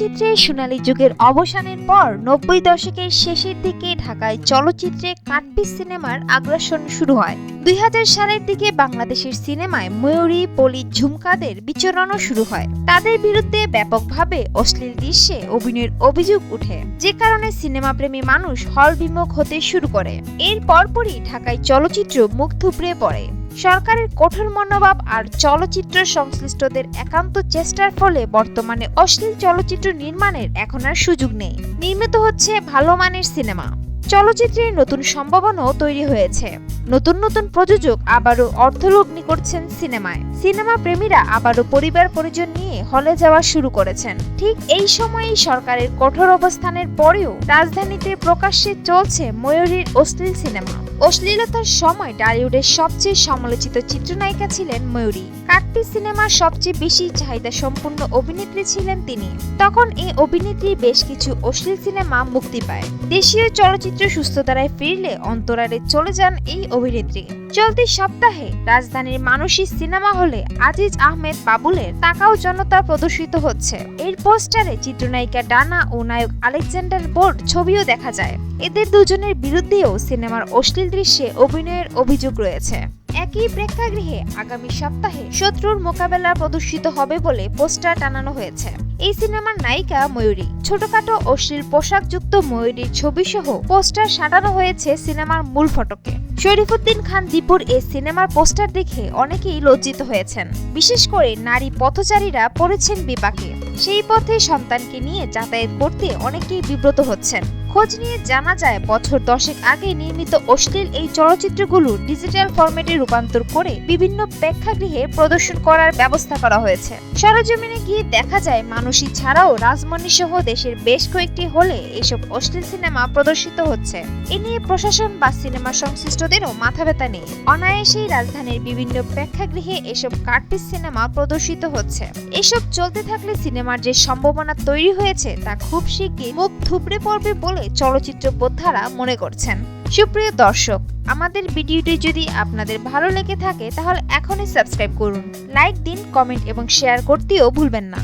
চলচ্চিত্রের সোনালী যুগের অবসানের পর নব্বই দশকের শেষের দিকে ঢাকায় চলচ্চিত্রে কাটপিস সিনেমার আগ্রাসন শুরু হয়। দুই সালের দিকে বাংলাদেশের সিনেমায় ময়ূরী, পলি, ঝুমকাদের বিচরণও শুরু হয়। তাদের বিরুদ্ধে ব্যাপকভাবে অশ্লীল দৃশ্যে অভিনয়ের অভিযোগ উঠে। যে কারণে সিনেমা প্রেমী মানুষ হল বিমুখ হতে শুরু করে। এর পরপরই ঢাকায় চলচ্চিত্র মুখ থুবড়ে পড়ে। সরকারের কঠোর মনোভাব আর চলচ্চিত্র সংশ্লিষ্টদের একান্ত চেষ্টার ফলে বর্তমানে অশ্লীল চলচ্চিত্র নির্মাণের এখন আর সুযোগ নেই। নির্মিত হচ্ছে ভালো মানের সিনেমা। চলচ্চিত্রে নতুন সম্ভাবনাও তৈরি হয়েছে। নতুন নতুন প্রযোজক আবারও অর্থলগ্নি করছেন সিনেমায়। সিনেমা প্রেমীরা আবারও পরিবার পরিজন নিয়ে হলে যাওয়া শুরু করেছেন। ঠিক এই সময়েই সরকারের কঠোর অবস্থানের পরেও রাজধানীতে প্রকাশ্যে চলছে ময়ূরীর অশ্লীল সিনেমা। অশ্লীলতার সময় ডালিউডের সবচেয়ে সমালোচিত চিত্রনায়িকা ছিলেন ময়ূরী। কাটপি সিনেমার সবচেয়ে বেশি চাহিদা সম্পূর্ণ অভিনেত্রী ছিলেন তিনি। তখন এই অভিনেত্রী বেশ কিছু অশ্লীল সিনেমা মুক্তি পায়। দেশীয় চলচ্চিত্র সুস্থতারায় ফিরলে অন্তরারে চলে যান এই অভিনেত্রী। চলতি সপ্তাহে রাজধানীর মানসী সিনেমা হলে আজিজ আহমেদ বাবুলের তাকাও জনতা প্রদর্শিত হচ্ছে। এর পোস্টারে চিত্রনায়িকা ডানা ও নায়ক আলেকজান্ডার বোর্ড ছবিও দেখা যায়। এদের দুজনের বিরুদ্ধেও সিনেমার অশ্লীল দৃশ্যে অভিনয়ের অভিযোগ রয়েছে। একই প্রেক্ষাগৃহে আগামী সপ্তাহে শত্রুর মোকাবেলা প্রদর্শিত হবে বলে পোস্টার টানানো হয়েছে। এই সিনেমার নায়িকা ময়ূরী, ছোটখাটো অশ্লীল পোশাকযুক্ত ময়ূরীর ছবি সহ পোস্টার সাঁটানো হয়েছে সিনেমার মূল ফটকে। শরীফুদ্দিন খান দীপুর এ সিনেমার পোস্টার দেখে অনেকেই লজ্জিত হয়েছেন। বিশেষ করে নারী পথচারীরা পড়েছেন বিপাকে। সেই পথে সন্তানকে নিয়ে যাতায়াত করতে অনেকেই বিব্রত হচ্ছেন। খোঁজ নিয়ে জানা যায়, বছর দশেক আগে নির্মিত অশ্লীল এই চলচ্চিত্রগুলো ডিজিটাল ফরম্যাটে রূপান্তর করে বিভিন্ন প্রেক্ষাগৃহে প্রদর্শন করার ব্যবস্থা করা হয়েছে। সরজমিনে গিয়ে দেখা যায়, মানসী ছাড়াও রাজমণি সহ দেশের বেশ কয়েকটি হলে এসব অশ্লীল সিনেমা প্রদর্শিত হচ্ছে। এ নিয়ে প্রশাসন বা সিনেমা সংশ্লিষ্টদেরও মাথা ব্যথা নেই। অনায়াসেই রাজধানীর বিভিন্ন প্রেক্ষাগৃহে এসব কার্টিস সিনেমা প্রদর্শিত হচ্ছে। এসব চলতে থাকলে সিনেমার যে সম্ভাবনা তৈরি হয়েছে তা খুব শিগগির মুখ থুবড়ে পড়বে বলে চলচ্চিত্র বোদ্ধারা মনে করছেন। সুপ্রিয় দর্শক, আমাদের ভিডিওটি যদি আপনাদের ভালো লেগে থাকে, তাহলে এখনই সাবস্ক্রাইব করুন, লাইক দিন, কমেন্ট এবং শেয়ার করতেও ভুলবেন না।